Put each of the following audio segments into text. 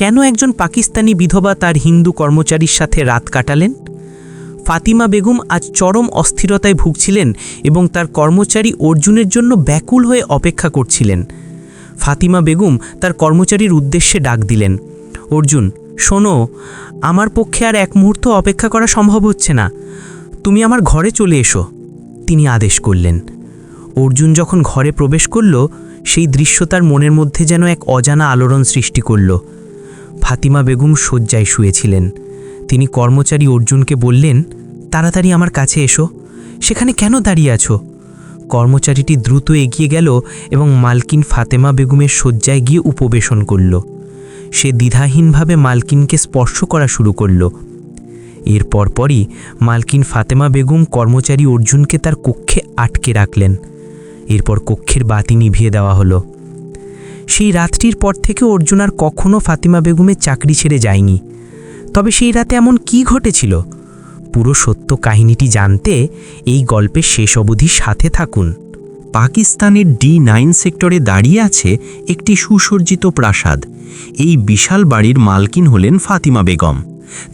কেন একজন পাকিস্তানি বিধবা তার হিন্দু কর্মচারীর সাথে রাত কাটালেন? ফাতিমা বেগম আজ চরম অস্থিরতায় ভুগছিলেন এবং তার কর্মচারী অর্জুনের জন্য ব্যাকুল হয়ে অপেক্ষা করছিলেন। ফাতিমা বেগম তার কর্মচারীর উদ্দেশ্যে ডাক দিলেন, অর্জুন, শোনো, আমার পক্ষে আর এক মুহূর্ত অপেক্ষা করা সম্ভব হচ্ছে না। তুমি আমার ঘরে চলে এসো। তিনি আদেশ করলেন। অর্জুন যখন ঘরে প্রবেশ করল, সেই দৃশ্য তার মনের মধ্যে যেন এক অজানা আলোড়ন সৃষ্টি করল। ফাতিমা বেগম শয্যায় শুয়েছিলেন। তিনি কর্মচারী অর্জুনকে বললেন, তাড়াতাড়ি আমার কাছে এসো। সেখানে কেন দাঁড়িয়ে আছো? কর্মচারীটি দ্রুত এগিয়ে গেল এবং মালকিন ফাতেমা বেগমের শয্যায় গিয়ে উপবেশন করল। সে দ্বিধাহীনভাবে মালকিনকে স্পর্শ করা শুরু করল। এর পরপরই মালকিন ফাতেমা বেগম কর্মচারী অর্জুনকে তার কক্ষে আটকে রাখলেন। এরপর কক্ষের বাতি নিভিয়ে দেওয়া হলো। সেই রাতটির পর থেকে অর্জুন আর কখনও ফাতিমা বেগমের চাকরি ছেড়ে যায়নি। তবে সেই রাতে এমন কি ঘটেছিল? পুরো সত্য কাহিনীটি জানতে এই গল্পের শেষ অবধি সাথে থাকুন। পাকিস্তানের ডি নাইন সেক্টরে দাঁড়িয়ে আছে একটি সুসজ্জিত প্রাসাদ। এই বিশাল বাড়ির মালকিন হলেন ফাতিমা বেগম।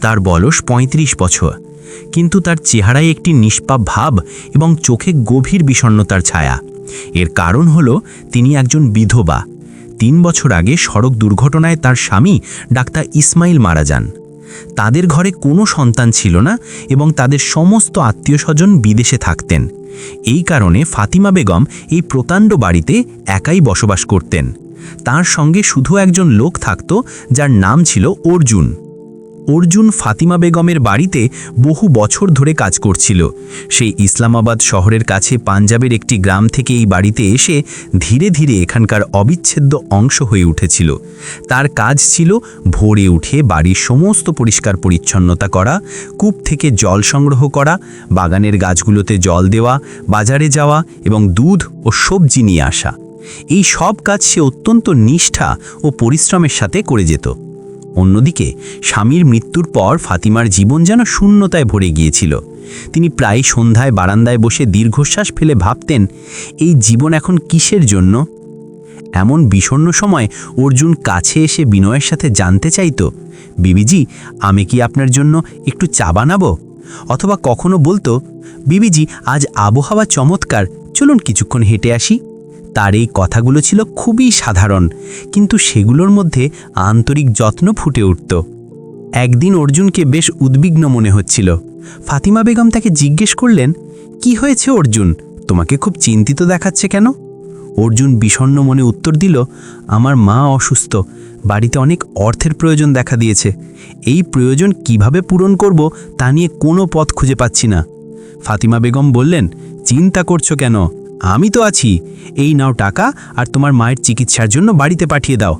তার বয়স ৩৫ বছর। কিন্তু তার চেহারায় একটি নিষ্পাপ ভাব এবং চোখে গভীর বিষণ্ণতার ছায়া। এর কারণ হল, তিনি একজন বিধবা। তিন বছর আগে সড়ক দুর্ঘটনায় তার স্বামী ডাক্তার ইসমাইল মারা যান। তাদের ঘরে কোনো সন্তান ছিল না এবং তাদের সমস্ত আত্মীয় স্বজন বিদেশে থাকতেন। এই কারণে ফাতিমা বেগম এই প্রতাণ্ড বাড়িতে একাই বসবাস করতেন। তার সঙ্গে শুধু একজন লোক থাকত, যার নাম ছিল অর্জুন। অর্জুন ফাতিমা বেগমের বাড়িতে বহু বছর ধরে কাজ করছিল। সেই ইসলামাবাদ শহরের কাছে পাঞ্জাবের একটি গ্রাম থেকে এই বাড়িতে এসে ধীরে ধীরে এখানকার অবিচ্ছেদ্য অংশ হয়ে উঠেছিল। তার কাজ ছিল ভোরে উঠে বাড়ির সমস্ত পরিষ্কার পরিচ্ছন্নতা করা, কূপ থেকে জল সংগ্রহ করা, বাগানের গাছগুলোতে জল দেওয়া, বাজারে যাওয়া এবং দুধ ও সবজি নিয়ে আসা। এই সব কাজ সে অত্যন্ত নিষ্ঠা ও পরিশ্রমের সাথে করে যেত। অন্যদিকে, স্বামীর মৃত্যুর পর ফাতিমার জীবন যেন শূন্যতায় ভরে গিয়েছিল। তিনি প্রায় সন্ধ্যায় বারান্দায় বসে দীর্ঘশ্বাস ফেলে ভাবতেন, এই জীবন এখন কিসের জন্য? এমন বিষণ্ণ সময় অর্জুন কাছে এসে বিনয়ের সাথে জানতে চাইত, বিবিজি, আমি কি আপনার জন্য একটু চা বানাবো? অথবা কখনো বলতো, বিবিজি, আজ আবহাওয়া চমৎকার, চলুন কিছুক্ষণ হেঁটে আসি। তার এই কথাগুলো ছিল খুবই সাধারণ, কিন্তু সেগুলোর মধ্যে আন্তরিক যত্ন ফুটে উঠত। একদিন অর্জুনকে বেশ উদ্বিগ্ন মনে হচ্ছিল। ফাতিমা বেগম তাকে জিজ্ঞেস করলেন, কি হয়েছে অর্জুন? তোমাকে খুব চিন্তিত দেখাচ্ছে কেন? অর্জুন বিষণ্ণ মনে উত্তর দিল, আমার মা অসুস্থ। বাড়িতে অনেক অর্থের প্রয়োজন দেখা দিয়েছে। এই প্রয়োজন কীভাবে পূরণ করব তা নিয়ে কোনো পথ খুঁজে পাচ্ছি না। ফাতিমা বেগম বললেন, চিন্তা করছ কেন? আমি তো আছি। এই নাও টাকা আর তোমার মায়ের চিকিৎসার জন্য বাড়িতে পাঠিয়ে দাও।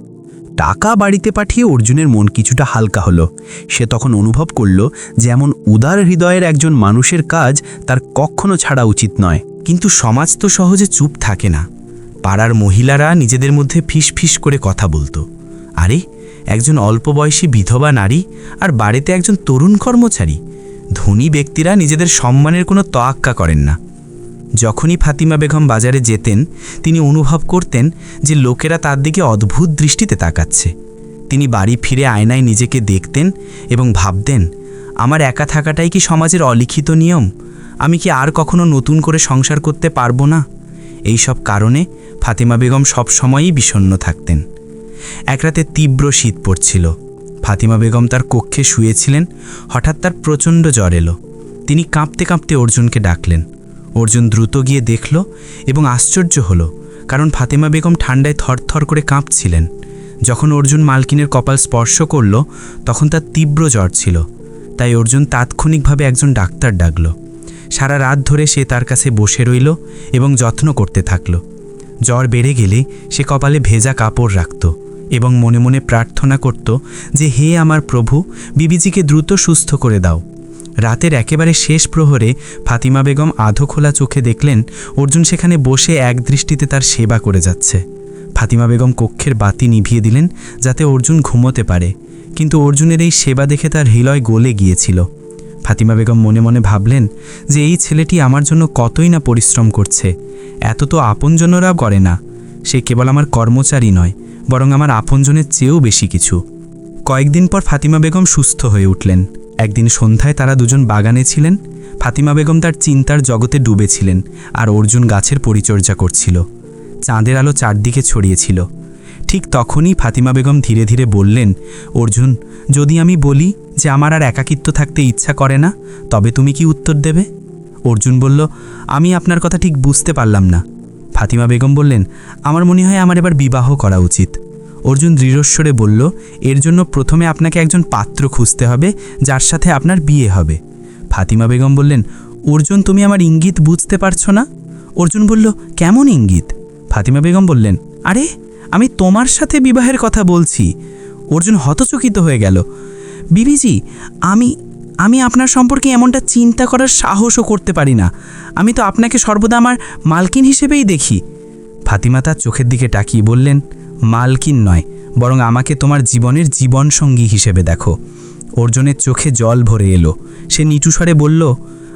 টাকা বাড়িতে পাঠিয়ে অর্জুনের মন কিছুটা হালকা হলো। সে তখন অনুভব করল যে এমন উদার হৃদয়ের একজন মানুষের কাজ তার কখনো ছাড়া উচিত নয়। কিন্তু সমাজ তো সহজে চুপ থাকে না। পাড়ার মহিলারা নিজেদের মধ্যে ফিস ফিস করে কথা বলতো। আরে, একজন অল্প বয়সী বিধবা নারী আর বাড়িতে একজন তরুণ কর্মচারী। ধনী ব্যক্তিরা নিজেদের সম্মানের কোনো তোয়াক্কা করেন না। যখনই ফাতিমা বেগম বাজারে যেতেন, তিনি অনুভব করতেন যে লোকেরা তার দিকে অদ্ভুত দৃষ্টিতে তাকাচ্ছে। তিনি বাড়ি ফিরে আয়নায় নিজেকে দেখতেন এবং ভাবতেন, আমার একা থাকাটাই কি সমাজের অলিখিত নিয়ম? আমি কি আর কখনো নতুন করে সংসার করতে পারব না? এই সব কারণে ফাতিমা বেগম সব সময়ই বিষণ্ণ থাকতেন। এক রাতে তীব্র শীত পড়ছিল। ফাতিমা বেগম তার কক্ষে শুয়েছিলেন, হঠাৎ তার প্রচণ্ড জ্বর এলো। তিনি কাঁপতে কাঁপতে অর্জুনকে ডাকলেন অর্জুন দ্রুত গিয়ে দেখল এবং আশ্চর্য হলো, কারণ ফাতেমা বেগম ঠান্ডায় থরথর করে কাঁপছিলেন। যখন অর্জুন মালকিনের কপাল স্পর্শ করল, তখন তার তীব্র জ্বর ছিল। তাই অর্জুন তাৎক্ষণিকভাবে একজন ডাক্তার ডাকল। সারা রাত ধরে সে তার কাছে বসে রইল এবং যত্ন করতে থাকল। জ্বর বেড়ে গেলে সে কপালে ভেজা কাপড় রাখত এবং মনে মনে প্রার্থনা করত যে, হে আমার প্রভু, বিবিজিকে দ্রুত সুস্থ করে দাও। রাতের একেবারে শেষ প্রহরে ফাতিমা বেগম আধো খোলা চোখে দেখলেন, অর্জুন সেখানে বসে এক দৃষ্টিতে তার সেবা করে যাচ্ছে। ফাতিমা বেগম কক্ষের বাতি নিভিয়ে দিলেন যাতে অর্জুন ঘুমোতে পারে, কিন্তু অর্জুনের এই সেবা দেখে তার হৃদয় গলে গিয়েছিল। ফাতিমা বেগম মনে মনে ভাবলেন যে এই ছেলেটি আমার জন্য কতই না পরিশ্রম করছে, এত তো আপনজনরাও করে না, সে কেবল আমার কর্মচারী নয়, বরং আমার আপনজনের চেয়েও বেশি কিছু। কয়েকদিন পর ফাতিমা বেগম সুস্থ হয়ে উঠলেন। একদিন সন্ধ্যায় তারা দুজন বাগানে ছিলেন। ফাতিমা বেগম তার চিন্তার জগতে ডুবেছিলেন আর অর্জুন গাছের পরিচর্যা করছিল। চাঁদের আলো চারদিকে ছড়িয়েছিল। ঠিক তখনই ফাতিমা বেগম ধীরে ধীরে বললেন, অর্জুন, যদি আমি বলি যে আমার আর একাকিত্ব থাকতে ইচ্ছা করে না, তবে তুমি কি উত্তর দেবে? অর্জুন বলল, আমি আপনার কথা ঠিক বুঝতে পারলাম না। ফাতিমা বেগম বললেন, আমার মনে হয় আমার এবার বিবাহ করা উচিত। অর্জুন দৃঢ়স্বরে বলল, এর জন্য প্রথমে আপনাকে একজন পাত্র খুঁজতে হবে, যার সাথে আপনার বিয়ে হবে। ফাতিমা বেগম বললেন, অর্জুন, তুমি আমার ইঙ্গিত বুঝতে পারছ না? অর্জুন বলল, কেমন ইঙ্গিত? ফাতিমা বেগম বললেন, আরে, আমি তোমার সাথে বিবাহের কথা বলছি। অর্জুন হতচকিত হয়ে গেল, বিবিজি, আমি আমি আপনার সম্পর্কে এমনটা চিন্তা করার সাহসও করতে পারি না। আমি তো আপনাকে সর্বদা আমার মালকিন হিসেবেই দেখি। ফাতিমা তার চোখের দিকে তাকিয়ে বললেন মালকিন নয়, বরং আমাকে তোমার জীবনের জীবনসঙ্গী হিসেবে দেখো। অর্জুনের চোখে জল ভরে এলো। সে নিটুস্বরে বলল,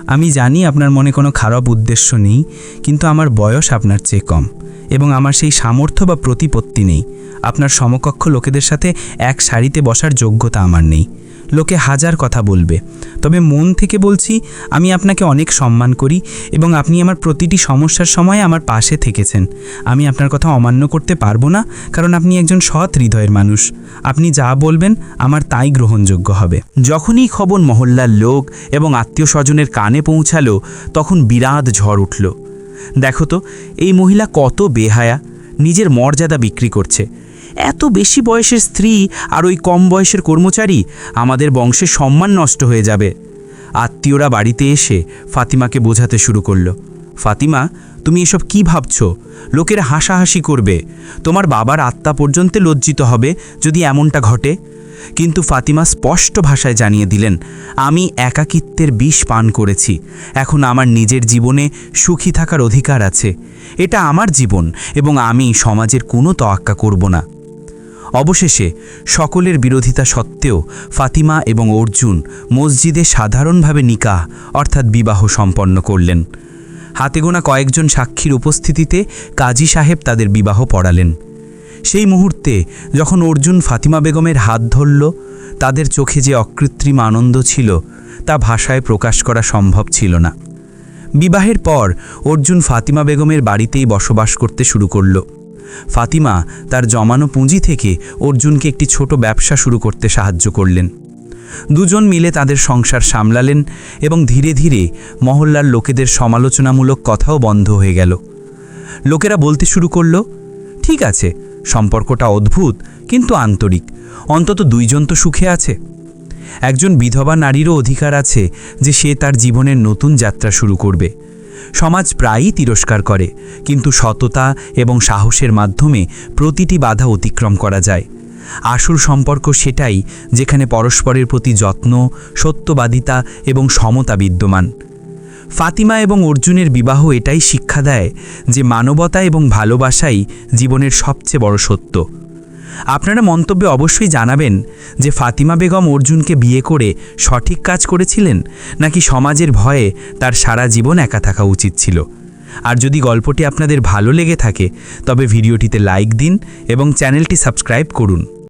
আমি জানি আপনার মনে কোনো খারাপ উদ্দেশ্য নেই, কিন্তু আমার বয়স আপনার চেয়ে কম, এবং আমার সেই সামর্থ্য বা প্রতিপত্তি নেই। আপনার সমকক্ষ লোকেদের সাথে এক সারিতে বসার যোগ্যতা আমার নেই। লোকে হাজার কথা বলবে। তবে মন থেকে বলছি, আমি আপনাকে অনেক সম্মান করি এবং আপনি আমার প্রতিটি সমস্যার সময় আমার পাশে থেকেছেন। আমি আপনার কথা অমান্য করতে পারব না, কারণ আপনি একজন সৎ হৃদয়ের মানুষ। আপনি যা বলবেন, আমার তাই গ্রহণযোগ্য হবে। যখনই খবর মহল্লার লোক এবং আত্মীয় স্বজনের কানে পৌঁছালো, তখন বিরাট ঝড় উঠল। দেখো তো, এই মহিলা কত বেহায়া। নিজের মর্যাদা বিক্রি করছে। এত বেশি বয়সের স্ত্রী আর ওই কম বয়সের কর্মচারী আমাদের বংশের সম্মান নষ্ট হয়ে যাবে। আত্মীয়রা বাড়িতে এসে ফাতিমাকে বোঝাতে শুরু করল। ফাতিমা, তুমি এসব কি ভাবছ? লোকেরা হাসাহাসি করবে। তোমার বাবার আত্মা পর্যন্ত লজ্জিত হবে যদি এমনটা ঘটে। কিন্তু ফাতিমা স্পষ্ট ভাষায় জানিয়ে দিলেন, আমি একাকিত্বের বিষ পান করেছি। এখন আমার নিজের জীবনে সুখী থাকার অধিকার আছে। এটা আমার জীবন এবং আমি সমাজের কোনো তোয়াক্কা করব না। অবশেষে সকলের বিরোধিতা সত্ত্বেও ফাতিমা এবং অর্জুন মসজিদে সাধারণভাবে নিকাহ, অর্থাৎ বিবাহ সম্পন্ন করলেন। হাতে গোনা কয়েকজন সাক্ষীর উপস্থিতিতে কাজী সাহেব তাদের বিবাহ পড়ালেন। সেই মুহূর্তে যখন অর্জুন ফাতিমা বেগমের হাত ধরল, তাদের চোখে যে অকৃত্রিম আনন্দ ছিল, তা ভাষায় প্রকাশ করা সম্ভব ছিল না। বিবাহের পর অর্জুন ফাতিমা বেগমের বাড়িতেই বসবাস করতে শুরু করল। ফাতিমা তার জমানো পুঁজি থেকে অর্জুনকে একটি ছোট ব্যবসা শুরু করতে সাহায্য করলেন। দুজন মিলে তাদের সংসার সামলালেন এবং ধীরে ধীরে মহল্লার লোকেদের সমালোচনামূলক কথাও বন্ধ হয়ে গেল। লোকেরা বলতে শুরু করল, ঠিক আছে, সম্পর্কটা অদ্ভুত, কিন্তু আন্তরিক। অন্তত দুইজন তো সুখে আছে। একজন বিধবা নারীরও অধিকার আছে যে সে তার জীবনের নতুন যাত্রা শুরু করবে। সমাজ প্রায়ই তিরস্কার করে, কিন্তু সততা এবং সাহসের মাধ্যমে প্রতিটি বাধা অতিক্রম করা যায়। আসল সম্পর্ক সেটাই যেখানে পরস্পরের প্রতি যত্ন, সত্যবাদিতা এবং সমতা বিদ্যমান। ফাতিমা এবং অর্জুনের বিবাহ এটাই শিক্ষা দেয় যে মানবতা এবং ভালোবাসাই জীবনের সবচেয়ে বড় সত্য। আপনারা মন্তব্যে অবশ্যই জানাবেন যে ফাতিমা বেগম অর্জুনকে বিয়ে করে সঠিক কাজ করেছিলেন নাকি সমাজের ভয়ে তার সারা জীবন একা থাকা উচিত ছিল। আর যদি গল্পটি আপনাদের ভালো লেগে থাকে, তবে ভিডিওটিতে লাইক দিন এবং চ্যানেলটি সাবস্ক্রাইব করুন।